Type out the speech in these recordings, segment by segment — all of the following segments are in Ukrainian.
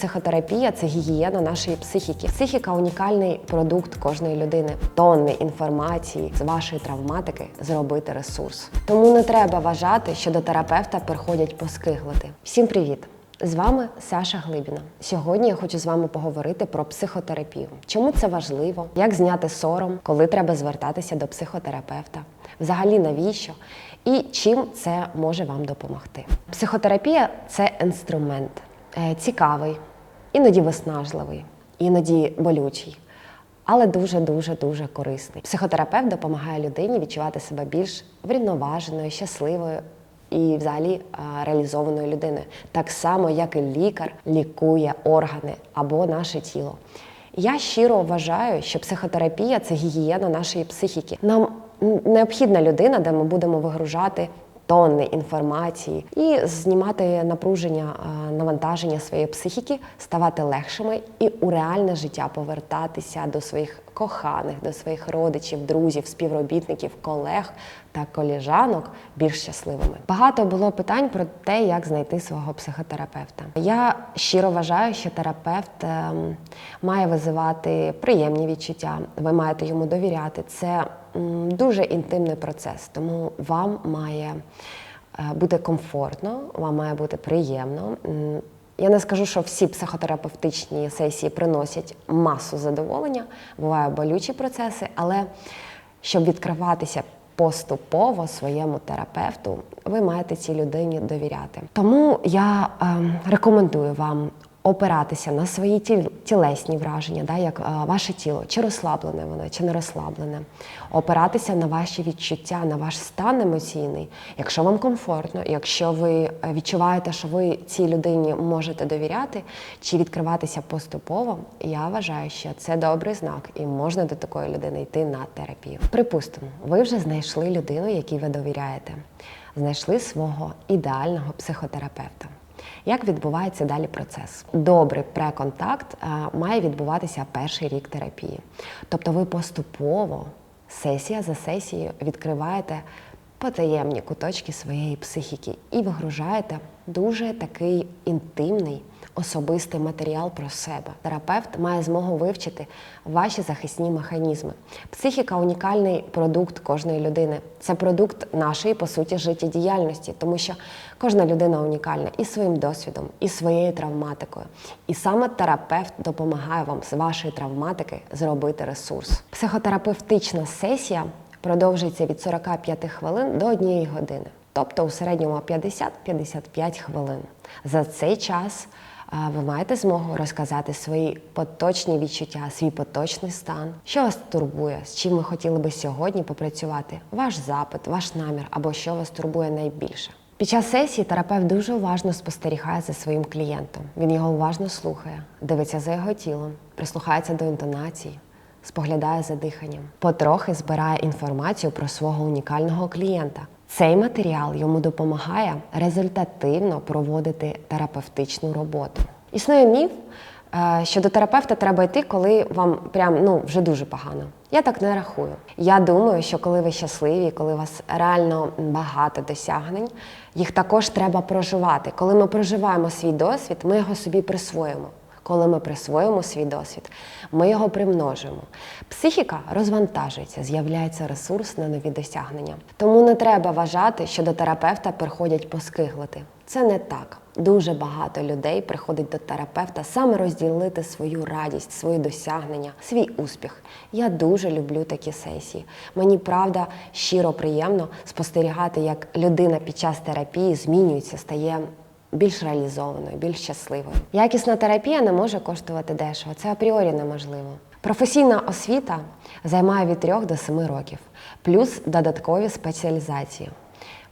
психотерапія це гігієна нашої психіки. Психіка унікальний продукт кожної людини. Тонни інформації з вашої травматики зробити ресурс. Тому не треба вважати, що до терапевта приходять поскиглити. Всім привіт! З вами Саша Глибіна. Сьогодні я хочу з вами поговорити про психотерапію. Чому це важливо? Як зняти сором, коли треба звертатися до психотерапевта? Взагалі навіщо? І чим це може вам допомогти? Психотерапія це інструмент е, цікавий, іноді виснажливий, іноді болючий. Але дуже дуже дуже корисний. Психотерапевт допомагає людині відчувати себе більш врівноваженою, щасливою і взагалі реалізованою людиною, так само, як і лікар лікує органи або наше тіло. Я щиро вважаю, що психотерапія це гігієна нашої психіки. Нам необхідна людина, де ми будемо вигружати тонни інформації і знімати напруження, навантаження своєї психіки, ставати легшими і у реальне життя повертатися до своїх коханих, до своїх родичів, друзів, співробітників, колег та коліжанок більш щасливими. Багато було питань про те, як знайти свого психотерапевта. Я щиро вважаю, що терапевт ем, має визивати приємні відчуття. Ви маєте йому довіряти. Це дуже інтимний процес, тому вам має е, бути комфортно, вам має бути приємно. Я не скажу, що всі психотерапевтичні сесії приносять масу задоволення, бувають болючі процеси, але щоб відкриватися поступово своєму терапевту, ви маєте цій людині довіряти. Тому я ем, рекомендую вам опиратися на свої тіл- тілесні враження, да, як е, ваше тіло, чи розслаблене воно, чи не розслаблене, опиратися на ваші відчуття, на ваш стан емоційний, якщо вам комфортно, якщо ви е, відчуваєте, що ви цій людині можете довіряти, чи відкриватися поступово, я вважаю, що це добрий знак, і можна до такої людини йти на терапію. Припустимо, ви вже знайшли людину, якій ви довіряєте, знайшли свого ідеального психотерапевта. Як відбувається далі процес? Добрий преконтакт е, має відбуватися перший рік терапії. Тобто ви поступово, сесія за сесією, відкриваєте потаємні куточки своєї психіки і вигружаєте дуже такий інтимний. Особистий матеріал про себе. Терапевт має змогу вивчити ваші захисні механізми. Психіка унікальний продукт кожної людини. Це продукт нашої, по суті, життєдіяльності, тому що кожна людина унікальна і своїм досвідом, і своєю травматикою. І саме терапевт допомагає вам з вашої травматики зробити ресурс. Психотерапевтична сесія продовжується від 45 хвилин до 1 години, тобто у середньому 50-55 хвилин. За цей час ви маєте змогу розказати свої поточні відчуття, свій поточний стан, що вас турбує, з чим ви хотіли би сьогодні попрацювати, ваш запит, ваш намір або що вас турбує найбільше. Під час сесії терапевт дуже уважно спостерігає за своїм клієнтом. Він його уважно слухає, дивиться за його тілом, прислухається до інтонацій, споглядає за диханням, потрохи збирає інформацію про свого унікального клієнта. Цей матеріал йому допомагає результативно проводити терапевтичну роботу. Існує міф, е, що до терапевта треба йти, коли вам прям ну вже дуже погано. Я так не рахую. Я думаю, що коли ви щасливі, коли у вас реально багато досягнень, їх також треба проживати. Коли ми проживаємо свій досвід, ми його собі присвоїмо. Коли ми присвоїмо свій досвід, ми його примножимо. Психіка розвантажується, з'являється ресурс на нові досягнення. Тому не треба вважати, що до терапевта приходять поскиглити. Це не так. Дуже багато людей приходить до терапевта саме розділити свою радість, свої досягнення, свій успіх. Я дуже люблю такі сесії. Мені правда щиро приємно спостерігати, як людина під час терапії змінюється, стає більш реалізованою, більш щасливою. Якісна терапія не може коштувати дешево. Це апріорі неможливо. Професійна освіта займає від 3 до 7 років, плюс додаткові спеціалізації,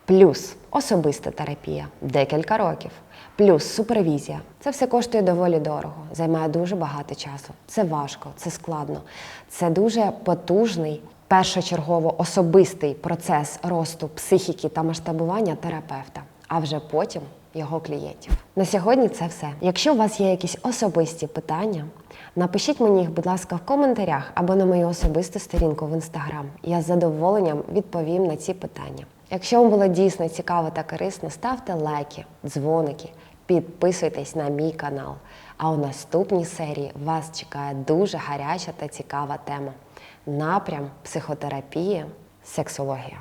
плюс особиста терапія декілька років, плюс супервізія. Це все коштує доволі дорого, займає дуже багато часу. Це важко, це складно, це дуже потужний. Першочергово особистий процес росту психіки та масштабування терапевта, а вже потім його клієнтів. На сьогодні це все. Якщо у вас є якісь особисті питання, напишіть мені їх, будь ласка, в коментарях або на мою особисту сторінку в інстаграм. Я з задоволенням відповім на ці питання. Якщо вам було дійсно цікаво та корисно, ставте лайки, дзвоники, підписуйтесь на мій канал. А у наступній серії вас чекає дуже гаряча та цікава тема напрям психотерапії, сексологія.